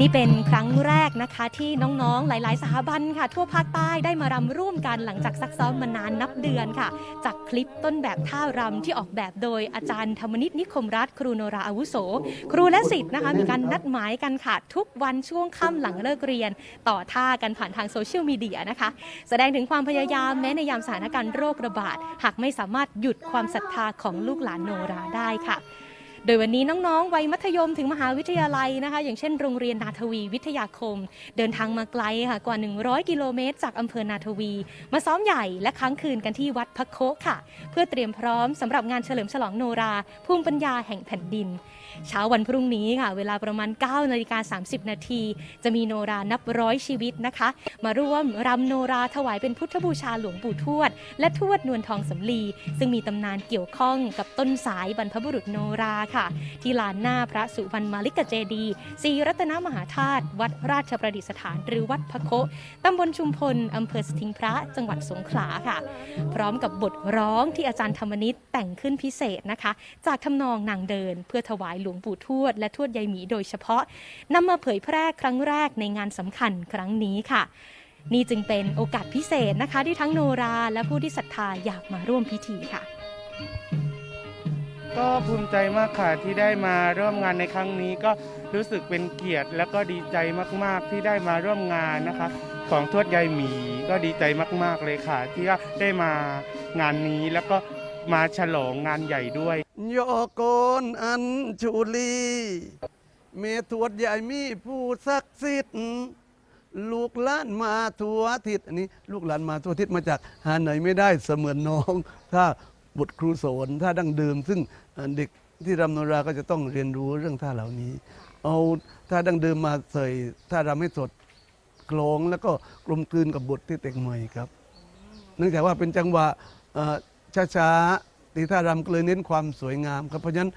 นี่เป็นครั้งแรกนะคะที่น้องๆ หลายๆ สถาบันค่ะ ทั่วภาคใต้ได้มารำร่วมกันหลังจากซักซ้อมมานานนับเดือนค่ะ จากคลิปต้นแบบท่ารำที่ออกแบบโดยอาจารย์ธรรมนิตนิคมรัตน์ครูโนราอาวุโส ครูและศิษย์นะคะ มีการนัดหมายกันค่ะ ทุกวันช่วงค่ำหลังเลิกเรียน ต่อท่ากันผ่านทางโซเชียลมีเดียนะคะ แสดงถึงความพยายามแม้ในยามสถานการณ์โรคระบาดหากไม่สามารถหยุดความศรัทธาของลูกหลานโนราได้ค่ะ โดยวันนี้น้องๆ วัยมัธยมถึงมหาวิทยาลัยนะคะ อย่างเช่นโรงเรียนนาทวีวิทยาคม เดินทางมาไกลค่ะกว่า 100 กิโลเมตร จากอำเภอนาทวี มาซ้อมใหญ่และค้างคืนกันที่วัดพักโคค่ะ เพื่อเตรียมพร้อมสำหรับงานเฉลิมฉลองโนรา ภูมิปัญญาแห่งแผ่นดิน เช้าวันพรุ่งนี้ค่ะ เวลาประมาณ9นาฬิกา30 นาที จะมีโนรานับร้อยชีวิตนะคะ มาร่วมรำโนราถวายเป็นพุทธบูชาหลวงปู่ทวด และทวดนวลทองสำลีซึ่งมีตำนานเกี่ยวข้องกับต้นสายบรรพบุรุษโนราค่ะที่ลานหน้าพระสุวรรณมาลิกเจดีศรีรัตนมหาธาตุวัดราชประดิษฐาน หรือวัดพะโคตำบลชุมพลอำเภอสถิงพระจังหวัดสงขลาค่ะ พร้อมกับบทร้องที่อาจารย์ธรรมนิตแต่งขึ้นพิเศษนะคะ จากทำนองนางเดิน เพื่อถวายหลวงปู่ทวด และทวดยายหมีโดยเฉพาะนำมาเผยแพร่ครั้งแรกในงานสำคัญครั้งนี้ค่ะนี่จึงเป็นโอกาสพิเศษนะคะ ที่ทั้งโนราและผู้ที่ศรัทธาอยากมาร่วมพิธีค่ะ ก็ภูมิใจมากค่ะที่ได้มาร่วมงานในครั้งนี้ก็รู้สึกเป็นเกียรติ และก็ดีใจมากๆที่ได้มาร่วมงานนะคะ ของทวดยายหมีก็ดีใจมากๆเลยค่ะ ที่ได้มางานนี้แล้วก็มาฉลองงานใหญ่ด้วยโยโกนอัญชุลีเมทวดใหญ่มีผู้ศักดิ์สิทธิ์ลูกหลานมาทั่วทิศอันนี้ ลูกหลานมาทั่วทิศมาจากหาไหนไม่ได้เสมือนน้อง ถ้า บทครูสอนถ้าดั้งเดิม ซึ่งเอ่อเด็กที่รำโนราก็จะต้องเรียนรู้เรื่องท่าเหล่านี้ เอาท่าดั้งเดิมมาใส่ท่ารำให้สดกลองแล้วก็กลมกลืนกับบทที่แต่งใหม่ครับเนื่องจากว่าเป็นจังหวะเอ่อช้าๆตีท่ารำก็เลยเน้นความสวยงามครับเพราะฉะนั้น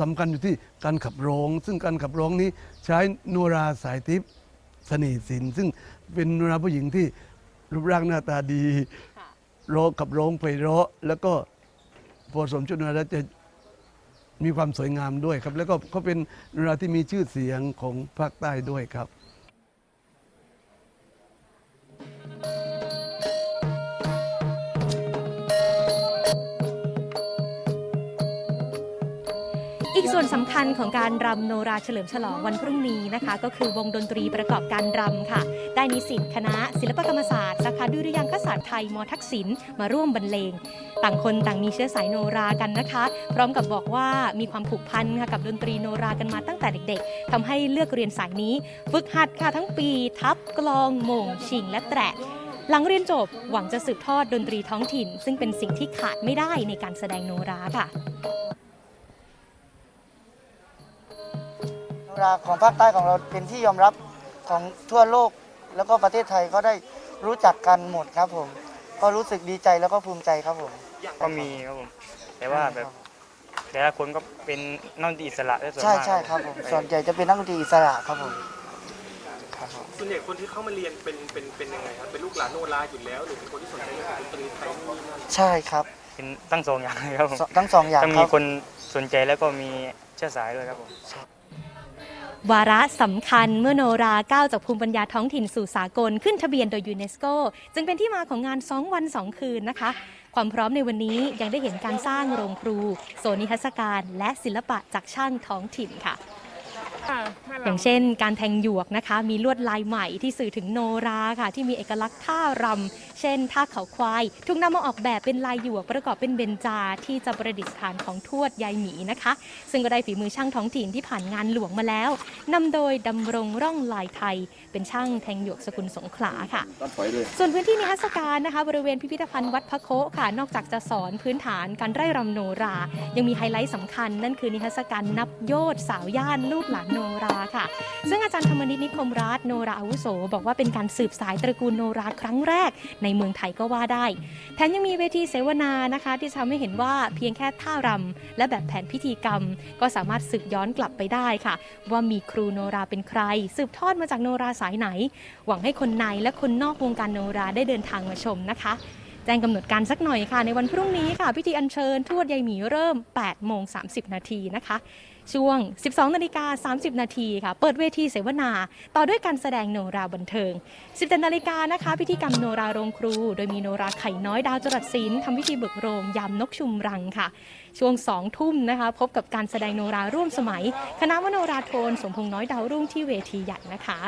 สำคัญอยู่ที่การขับร้อง ซึ่งการขับร้องนี้ใช้โนราสายทิพย์เสน่ห์ศิลป์ซึ่งเป็นโนราผู้หญิงที่รูปร่างหน้าตาดี ร้องขับร้องไพเราะแล้วก็พอสมชุดนราแล้วจะมีความสวยงามด้วยครับ แล้วก็เขาเป็นโนราที่มีชื่อเสียงของภาคใต้ด้วยครับ ส่วนสำคัญของการรำโนราเฉลิมฉลองวันพรุ่งนี้นะคะ ก็คือวงดนตรีประกอบการรำค่ะ ได้นิสิตคณะ ศิลปกรรมศาสตร์สาขาดุริยางคศาสตร์ไทยมทักษิณมาร่วมบรรเลง ต่างคนต่างมีเชื้อสายโนรากันนะคะ พร้อมกับบอกว่ามีความผูกพันค่ะกับดนตรีโนรากันมาตั้งแต่เด็กๆทำให้เลือกเรียนสายนี้ ฝึกหัดค่ะทั้งปี ทับกลองโหมงชิงและแตะหลังเรียนจบหวังจะสืบทอดดนตรีท้องถิ่น ซึ่งเป็นสิ่งที่ขาดไม่ได้ในการแสดงโนราค่ะ โนราของภาคใต้ของเราเป็นที่ยอมรับของทั่วโลก แล้วก็ประเทศไทยก็ได้รู้จักกันหมดครับผม ก็รู้สึกดีใจแล้วก็ภูมิใจครับผมก็มีครับผม แต่ว่าแบบ แต่ละคนก็เป็นนักดนตรีอิสระได้ส่วนใช่มากใช่ครับผมส่วนใหญ่จะเป็นนักดนตรีอิสระครับผมครับผม ส่วนใหญ่คนที่เข้ามาเรียนเป็นเป็นเป็นยังไงครับเป็นลูกหลานโนราอยู่แล้วหรือเป็นคนที่สนใจเรื่องดนตรีไทยนู่นนี่นั่นใช่ครับเป็นตั้งสองอย่างเลยครับผมสทั้งสองอย่างทั้งคมีรับคนสนใจแล้วก็มีเชื้อสายด้วยครับผม วาระสำคัญเมื่อโนราก้าวจากภูมิปัญญาท้องถิ่นสู่สากลขึ้นทะเบียนโดยยูเนสโกจึงเป็นที่มาของงาน 2 วัน 2 คืนนะคะ ความพร้อมในวันนี้ยังได้เห็นการสร้างโรงครู โซนิทรรศการ และศิลปะจากช่างท้องถิ่นค่ะ อย่างเช่น การแทงหยวกนะคะ มีลวดลายใหม่ที่สื่อถึงโนราค่ะ ที่มีเอกลักษณ์ท่ารำเช่นท่าเขาควาย ถูกนำมาออกแบบเป็นลายหยวกประกอบเป็นเบญจาที่จะประดิษฐานของทวดยายหมีนะคะ ซึ่งก็ได้ฝีมือช่างท้องถิ่นที่ผ่านงานหลวงมาแล้วนำโดยดำรงร่องลายไทย เป็นช่างแทงหยวกสกุลสงขลาค่ะ ส่วนพื้นที่นิทรรศการนะคะ บริเวณพิพิธภัณฑ์วัดพระโคะค่ะ นอกจากจะสอนพื้นฐานการไร่รำโนรา ยังมีไฮไลท์สำคัญ นั่นคือนิทรรศการนับโยชน์สาวย่านลูกหลานโนราค่ะ ซึ่งอาจารย์ธรรมนิตนิคมรัตน์โนราอาวุโส บอกว่าเป็นการสืบสายตระกูลโนราครั้งแรกในในเมืองไทยก็ว่าได้ แถมยังมีเวทีเสวนานะคะ ที่ทำให้เห็นว่าเพียงแค่ท่ารำและแบบแผนพิธีกรรม ก็สามารถสืบย้อนกลับไปได้ค่ะ ว่ามีครูโนราเป็นใคร สืบทอดมาจากโนราสายไหน หวังให้คนในและคนนอกวงการโนราได้เดินทางมาชมนะคะแจ้งกำหนดการสักหน่อยค่ะ ในวันพรุ่งนี้ค่ะ พิธีอัญเชิญทวดยายหมีเริ่ม 8 โมง 30 นาทีนะคะ ช่วง 12นาฬิกา30 นาทีค่ะ เปิดเวทีเสวนา ต่อด้วยการแสดงโนราบันเทิง 17นาฬิกานะคะ พิธีกรรมโนราโรงครู โดยมีโนราไข่น้อยดาวจรัสศิลป์ทำพิธีเบิกโรงยามนกชุมรังค่ะ ช่วง 2 ทุ่มนะคะ พบกับการแสดงโนราร่วมสมัย คณะมโนราโทนสมพงษ์น้อยดาวรุ่งที่เวทีใหญ่นะคะ